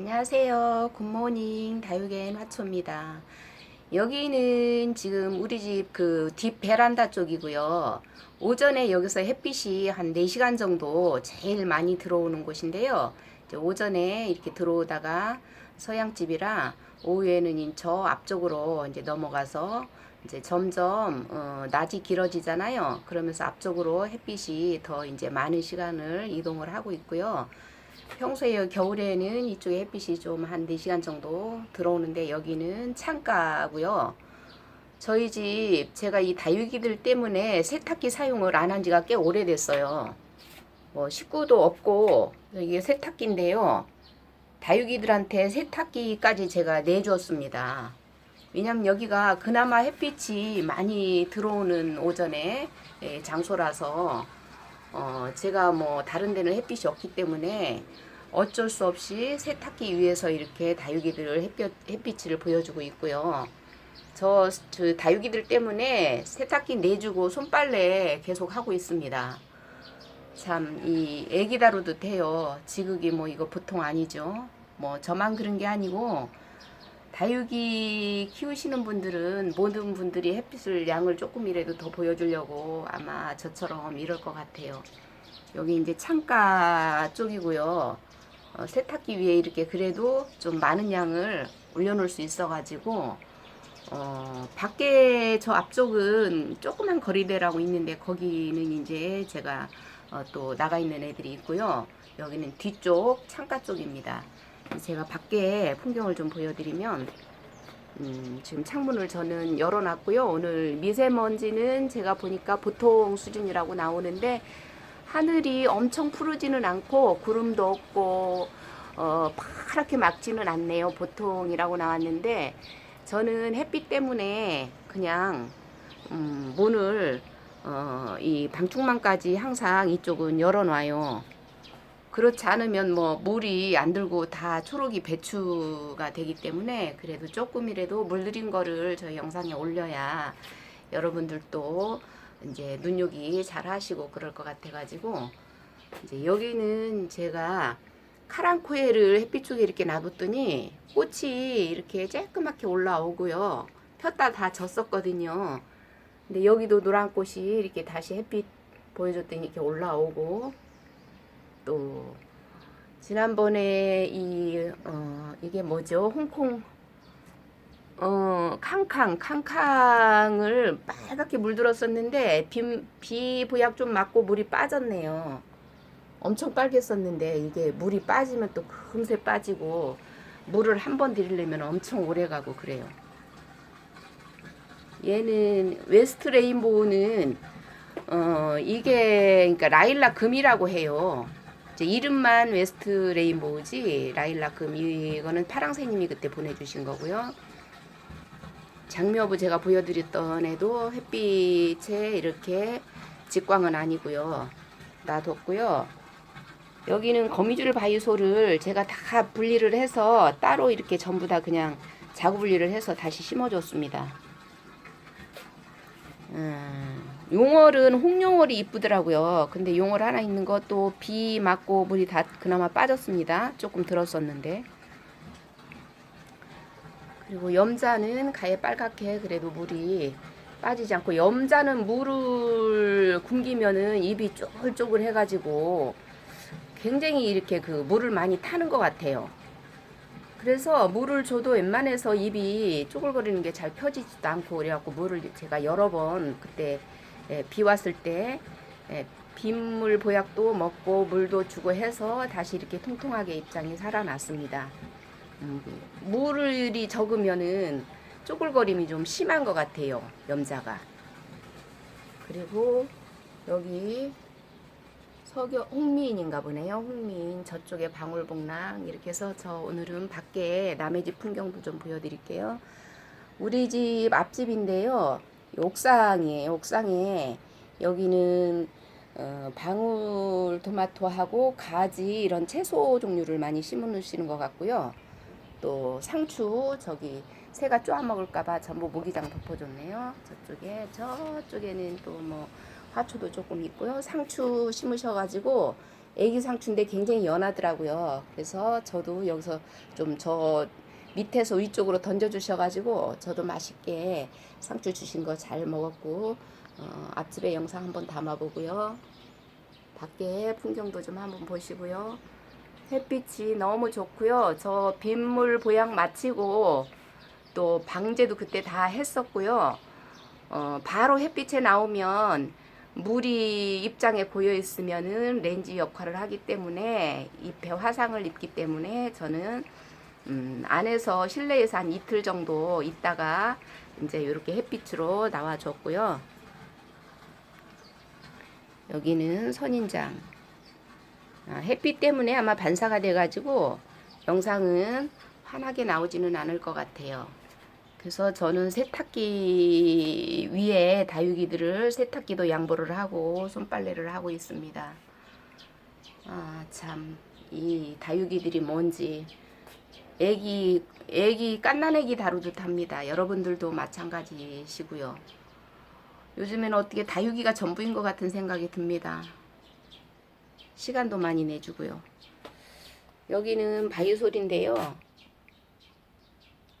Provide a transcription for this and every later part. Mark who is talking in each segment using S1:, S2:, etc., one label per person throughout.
S1: 안녕하세요. 굿모닝 다육엔 화초입니다. 여기는 지금 우리 집 그 뒷 베란다 쪽이고요. 오전에 여기서 햇빛이 한 4시간 정도 제일 많이 들어오는 곳인데요. 오전에 이렇게 들어오다가 서양집이라 오후에는 저 앞쪽으로 이제 넘어가서 이제 점점 어, 낮이 길어지잖아요. 그러면서 앞쪽으로 햇빛이 더 이제 많은 시간을 이동을 하고 있고요. 평소에 겨울에는 이쪽에 햇빛이 좀 한 4시간 정도 들어오는데 여기는 창가고요. 저희 집 제가 이 다육이들 때문에 세탁기 사용을 안 한 지가 꽤 오래됐어요. 뭐 식구도 없고 이게 세탁기인데요. 다육이들한테 세탁기까지 제가 내주었습니다. 왜냐면 여기가 그나마 햇빛이 많이 들어오는 오전에 예, 장소라서 어, 제가 뭐 다른 데는 햇빛이 없기 때문에 어쩔 수 없이 세탁기 위에서 이렇게 다육이들 햇볕, 햇빛을 보여주고 있고요. 저, 저 다육이들 때문에 세탁기 내주고 손빨래 계속 하고 있습니다. 참, 이 애기 다루듯 해요. 지극이 뭐 이거 보통 아니죠. 뭐 저만 그런 게 아니고 다육이 키우시는 분들은 모든 분들이 햇빛을 양을 조금이라도 더 보여주려고 아마 저처럼 이럴 것 같아요. 여기 이제 창가 쪽이고요. 어, 세탁기 위에 이렇게 그래도 좀 많은 양을 올려놓을 수 있어가지고 어, 밖에 저 앞쪽은 조그만 거리대라고 있는데 거기는 이제 제가 어, 또 나가 있는 애들이 있고요. 여기는 뒤쪽 창가 쪽입니다. 제가 밖에 풍경을 좀 보여드리면 음, 지금 창문을 저는 열어놨고요. 오늘 미세먼지는 제가 보니까 보통 수준이라고 나오는데 하늘이 엄청 푸르지는 않고 구름도 없고 어, 파랗게 막지는 않네요. 보통이라고 나왔는데 저는 햇빛 때문에 그냥 음, 문을 어, 이 방충망까지 항상 이쪽은 열어놔요. 그렇지 않으면 뭐 물이 안 들고 다 초록이 배추가 되기 때문에 그래도 조금이라도 물들인 거를 저희 영상에 올려야 여러분들도 이제 눈요기 잘 하시고 그럴 것 같아 가지고 이제 여기는 제가 카랑코에를 햇빛 쪽에 이렇게 놔뒀더니 꽃이 이렇게 쬐끄맣게 올라오고요. 폈다 다 졌었거든요. 근데 여기도 노란 꽃이 이렇게 다시 햇빛 보여줬더니 이렇게 올라오고 또 지난번에 이 어, 이게 뭐죠? 홍콩 어 캉캉 캉캉을 빨갛게 물들었었는데 비, 비 보약 좀 맞고 물이 빠졌네요. 엄청 빨갰었는데 이게 물이 빠지면 또 금세 빠지고 물을 한 번 들이려면 엄청 오래 가고 그래요. 얘는 웨스트 레인보우는 어 이게 그러니까 라일락 금이라고 해요. 이제 이름만 웨스트 레인보우지 라일락 금 이거는 파랑새님이 그때 보내주신 거고요. 장미어부 제가 보여드렸던 애도 햇빛에 이렇게 직광은 아니고요. 놔뒀고요. 여기는 거미줄 바이소를 제가 다 분리를 해서 따로 이렇게 전부 다 그냥 자구 분리를 해서 다시 심어줬습니다. 음, 용월은 홍용월이 이쁘더라고요. 근데 용월 하나 있는 것도 비 맞고 물이 다 그나마 빠졌습니다. 조금 들었었는데. 그리고 염자는 가에 빨갛게 그래도 물이 빠지지 않고 염자는 물을 굶기면은 입이 쪼글쪼글 해가지고 굉장히 이렇게 그 물을 많이 타는 것 같아요. 그래서 물을 줘도 웬만해서 입이 쪼글거리는 게 잘 펴지지도 않고 그래갖고 물을 제가 여러 번 그때 예, 비 왔을 때 예, 빗물 보약도 먹고 물도 주고 해서 다시 이렇게 통통하게 입장이 살아났습니다. 음, 물이 적으면은 쪼글거림이 좀 심한 것 같아요. 염자가. 그리고 여기 서교 홍미인인가 보네요. 홍미인 저쪽에 방울복랑 이렇게 해서 저 오늘은 밖에 남의 집 풍경도 좀 보여드릴게요. 우리 집 앞집인데요. 옥상이에요. 옥상에 여기는 어, 방울 토마토하고 가지 이런 채소 종류를 많이 심으시는 것 같고요. 또 상추 저기 새가 쪼아 먹을까봐 전부 모기장 덮어줬네요. 저쪽에 저쪽에는 또 뭐 화초도 조금 있고요. 상추 심으셔가지고 애기 상추인데 굉장히 연하더라고요. 그래서 저도 여기서 좀 저 밑에서 위쪽으로 던져 주셔가지고 저도 맛있게 상추 주신 거 잘 먹었고 어, 앞집에 영상 한번 담아보고요. 밖에 풍경도 좀 한번 보시고요. 햇빛이 너무 좋고요. 저 빗물 보양 마치고 또 방제도 그때 다 했었고요. 어, 바로 햇빛에 나오면 물이 입장에 고여 있으면은 렌즈 역할을 하기 때문에 잎에 화상을 입기 때문에 저는 음, 안에서 실내에서 한 이틀 정도 있다가 이제 이렇게 햇빛으로 나와줬고요. 여기는 선인장. 아, 햇빛 때문에 아마 반사가 돼가지고 영상은 환하게 나오지는 않을 것 같아요. 그래서 저는 세탁기 위에 다육이들을 세탁기도 양보를 하고 손빨래를 하고 있습니다. 아, 참, 이 다육이들이 뭔지. 애기, 애기, 깐난 애기 다루듯 합니다. 여러분들도 마찬가지시고요. 요즘에는 어떻게 다육이가 전부인 것 같은 생각이 듭니다. 시간도 많이 내주고요. 여기는 바이솔인데요.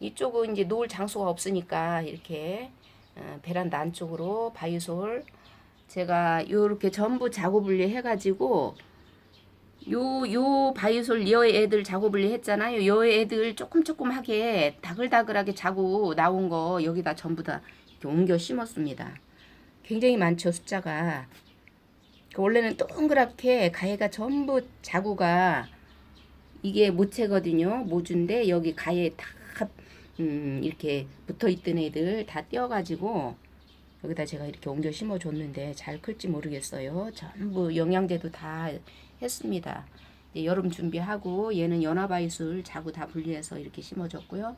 S1: 이쪽은 이제 놓을 장소가 없으니까 이렇게 어, 베란다 안쪽으로 바이솔 제가 요렇게 전부 작업 분리 해가지고 요, 요 바이솔 여 애들 작업 분리 했잖아요. 여 애들 조금 조금하게 다글다글하게 자고 나온 거 여기다 전부 다 옮겨 심었습니다. 굉장히 많죠, 숫자가. 그 원래는 동그랗게 가해가 전부 자구가 이게 모체거든요. 모주인데 여기 가해 다 음, 이렇게 붙어 있던 애들 다 떼어가지고 여기다 제가 이렇게 옮겨 심어줬는데 잘 클지 모르겠어요. 전부 영양제도 다 했습니다. 여름 준비하고 얘는 연화바이솔 자구 다 분리해서 이렇게 심어줬고요.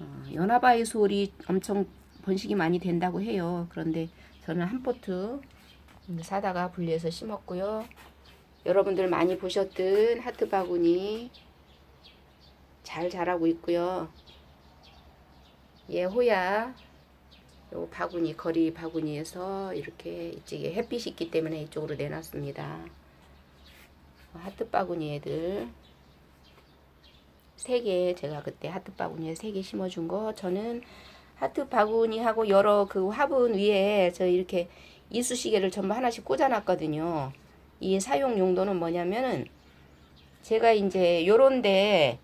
S1: 어, 연화바이솔이 엄청 번식이 많이 된다고 해요. 그런데 저는 한 포트 사다가 분리해서 심었고요. 여러분들 많이 보셨던 하트 바구니 잘 자라고 있고요. 얘 호야 요 바구니 거리 바구니에서 이렇게 이쪽에 햇빛이 있기 때문에 이쪽으로 내놨습니다. 하트 바구니 애들 세 개 제가 그때 하트 바구니에 세 개 심어준 거 저는 하트 바구니하고 여러 그 화분 위에 저 이렇게 이쑤시개를 전부 하나씩 꽂아놨거든요. 이 사용 용도는 뭐냐면은 제가 이제 요런데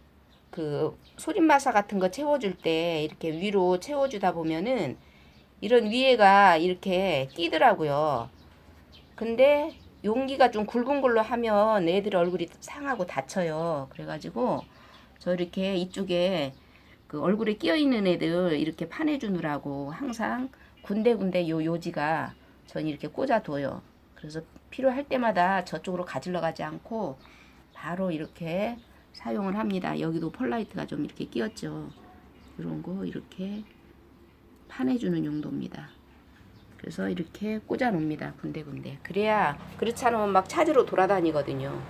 S1: 그 소림마사 같은 거 채워줄 때 이렇게 위로 채워주다 보면은 이런 위에가 이렇게 끼더라고요. 근데 용기가 좀 굵은 걸로 하면 애들 얼굴이 상하고 다쳐요. 그래가지고 저 이렇게 이쪽에 그 얼굴에 끼어 있는 애들 이렇게 파내 주느라고 항상 군데군데 요 요지가 전 이렇게 꽂아 둬요. 그래서 필요할 때마다 저쪽으로 가질러 가지 않고 바로 이렇게 사용을 합니다. 여기도 폴라이트가 좀 이렇게 끼었죠. 이런 거 이렇게 파내주는 용도입니다. 그래서 이렇게 꽂아 놓습니다. 군데군데. 그래야 그렇지 않으면 막 찾으러 돌아다니거든요.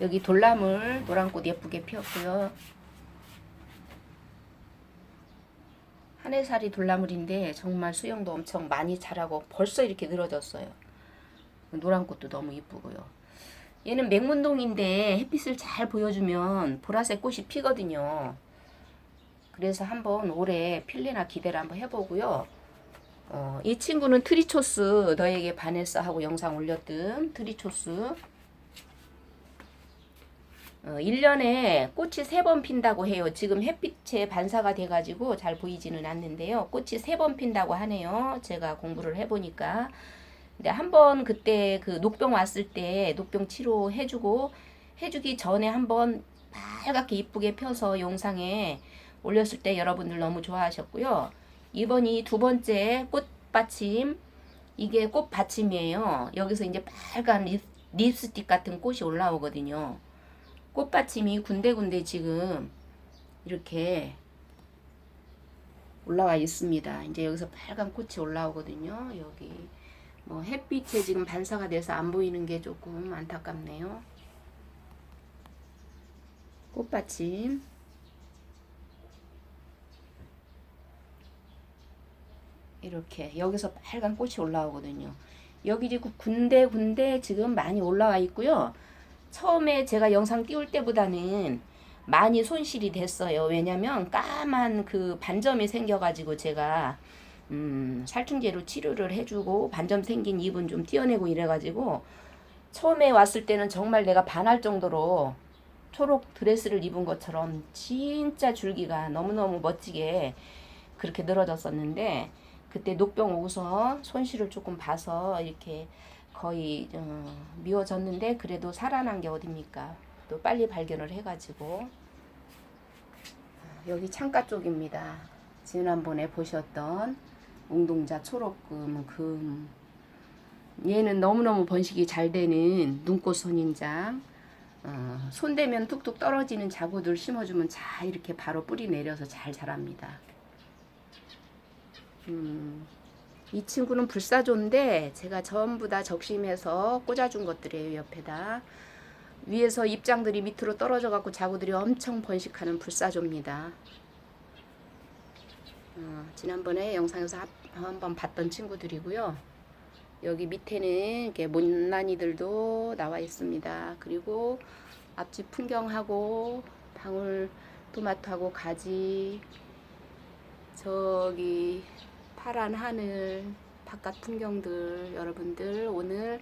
S1: 여기 돌나물 노란꽃 예쁘게 피었고요. 한해살이 돌나물인데 정말 수영도 엄청 많이 자라고 벌써 이렇게 늘어졌어요. 노란꽃도 너무 이쁘고요. 얘는 맹문동인데 햇빛을 잘 보여주면 보라색 꽃이 피거든요. 그래서 한번 올해 필리나 기대를 한번 해보고요. 어, 이 친구는 트리초스 너에게 반했어 하고 영상 올렸던 트리초스 어, 1년에 꽃이 세 번 핀다고 해요. 지금 햇빛에 반사가 돼가지고 잘 보이지는 않는데요. 꽃이 세 번 핀다고 하네요. 제가 공부를 해보니까. 근데 한 번 그때 그 녹병 왔을 때 녹병 치료해주고 해주기 전에 한번 빨갛게 이쁘게 펴서 영상에 올렸을 때 여러분들 너무 좋아하셨고요. 이번이 두 번째 꽃받침 이게 꽃받침이에요. 여기서 이제 빨간 립, 립스틱 같은 꽃이 올라오거든요. 꽃받침이 군데군데 지금 이렇게 올라와 있습니다. 이제 여기서 빨간 꽃이 올라오거든요. 여기 뭐 햇빛에 지금 반사가 돼서 안 보이는 게 조금 안타깝네요. 꽃받침 이렇게 여기서 빨간 꽃이 올라오거든요. 여기 지금 군데군데 지금 많이 올라와 있고요. 처음에 제가 영상 띄울 때보다는 많이 손실이 됐어요. 왜냐면 까만 그 반점이 생겨가지고 제가 음, 살충제로 치료를 해주고 반점 생긴 잎은 좀 띄어내고 이래가지고 처음에 왔을 때는 정말 내가 반할 정도로 초록 드레스를 입은 것처럼 진짜 줄기가 너무너무 멋지게 그렇게 늘어졌었는데 그때 녹병 오고서 손실을 조금 봐서 이렇게 거의 어, 미워졌는데 그래도 살아난 게 어딥니까? 또 빨리 발견을 해가지고 여기 창가 쪽입니다. 지난번에 보셨던 웅동자 초록금 금 얘는 너무너무 번식이 잘 되는 눈꽃 손인장 어, 손대면 뚝뚝 떨어지는 자구들 심어주면 잘 이렇게 바로 뿌리 내려서 잘 자랍니다. 음, 이 친구는 불사조인데 제가 전부 다 적심해서 꽂아준 것들이에요 옆에다 위에서 잎장들이 밑으로 떨어져 갖고 자구들이 엄청 번식하는 불사조입니다. 어, 지난번에 영상에서 하- 한번 봤던 친구들이고요. 여기 밑에는 이렇게 못난이들도 나와 있습니다. 그리고 앞집 풍경하고 방울 토마토하고 가지 저기 파란 하늘 바깥 풍경들 여러분들 오늘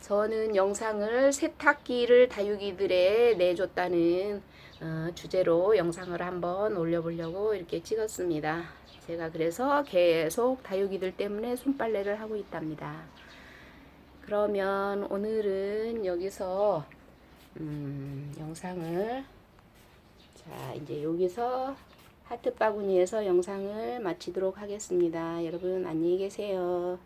S1: 저는 영상을 세탁기를 다육이들에 내줬다는 어, 주제로 영상을 한번 올려보려고 이렇게 찍었습니다. 제가 그래서 계속 다육이들 때문에 손빨래를 하고 있답니다. 그러면 오늘은 여기서 음, 영상을 자 이제 여기서 하트 바구니에서 영상을 마치도록 하겠습니다. 여러분 안녕히 계세요.